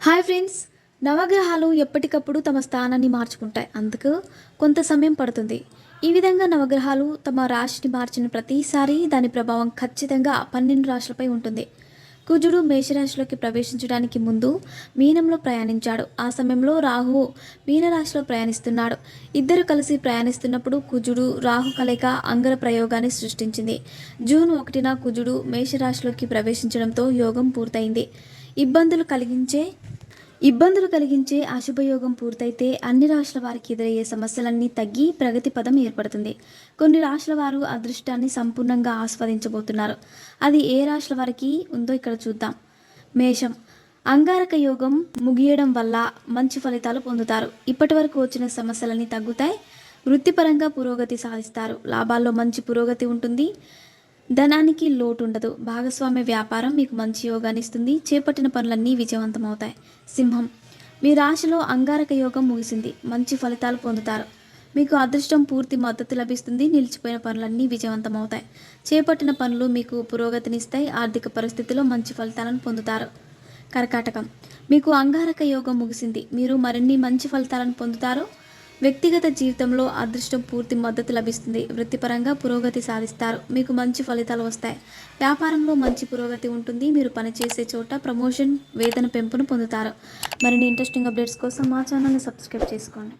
Hi friends. నవగ్రహాలు ఎప్పటికప్పుడు తమ స్థానాన్ని మార్చుకుంటాయి. అందుకు కొంత సమయం పడుతుంది. ఈ విధంగా నవగ్రహాలు తమ రాశిని మార్చిన ప్రతిసారి దాని ప్రభావం ఖచ్చితంగా పన్నెండు రాశులపై ఉంటుంది. కుజుడు మేషరాశిలోకి ప్రవేశించడానికి ముందు మీనంలో ప్రయాణించాడు. ఆ సమయంలో రాహువు మీనరాశిలో ప్రయాణిస్తున్నాడు. ఇద్దరు కలిసి ప్రయాణిస్తున్నప్పుడు కుజుడు రాహు కలయిక అంగర ప్రయోగాన్ని సృష్టించింది. జూన్ ఒకటిన కుజుడు మేషరాశిలోకి ప్రవేశించడంతో యోగం పూర్తయింది. ఇబ్బందులు కలిగించే ఇబ్బందులు కలిగించే అశుభయోగం పూర్తయితే అన్ని రాష్ట్రాల వారికి ఎదురయ్యే సమస్యలన్నీ తగ్గి ప్రగతి పదం ఏర్పడుతుంది. కొన్ని రాష్ట్రాల వారు అదృష్టాన్ని సంపూర్ణంగా ఆస్వాదించబోతున్నారు. అది ఏ రాష్ట్రాల వారికి ఉందో ఇక్కడ చూద్దాం. మేషం. అంగారక యోగం ముగియడం వల్ల మంచి ఫలితాలు పొందుతారు. ఇప్పటి వరకు వచ్చిన సమస్యలన్నీ తగ్గుతాయి. వృత్తిపరంగా పురోగతి సాధిస్తారు. లాభాల్లో మంచి పురోగతి ఉంటుంది. ధనానికి లోటు ఉండదు భాగస్వామ్య వ్యాపారం మీకు మంచి యోగాన్ని ఇస్తుంది. చేపట్టిన పనులన్నీ విజయవంతమవుతాయి. సింహం. మీ రాశిలో అంగారక యోగం ముగిసింది. మంచి ఫలితాలు పొందుతారు. మీకు అదృష్టం పూర్తి మద్దతు లభిస్తుంది. నిలిచిపోయిన పనులన్నీ విజయవంతమవుతాయి. చేపట్టిన పనులు మీకు పురోగతినిస్తాయి. ఆర్థిక పరిస్థితిలో మంచి ఫలితాలను పొందుతారు. కర్కాటకం. మీకు అంగారక యోగం ముగిసింది. మీరు మరిన్ని మంచి ఫలితాలను పొందుతారు. వ్యక్తిగత జీవితంలో అదృష్టం పూర్తి మద్దతు లభిస్తుంది. వృత్తిపరంగా పురోగతి సాధిస్తారు. మీకు మంచి ఫలితాలు వస్తాయి. వ్యాపారంలో మంచి పురోగతి ఉంటుంది. మీరు పనిచేసే చోట ప్రమోషన్ వేతన పెంపును పొందుతారు. మరిన్ని ఇంట్రెస్టింగ్ అప్డేట్స్ కోసం మా ఛానల్ని సబ్స్క్రైబ్ చేసుకోండి.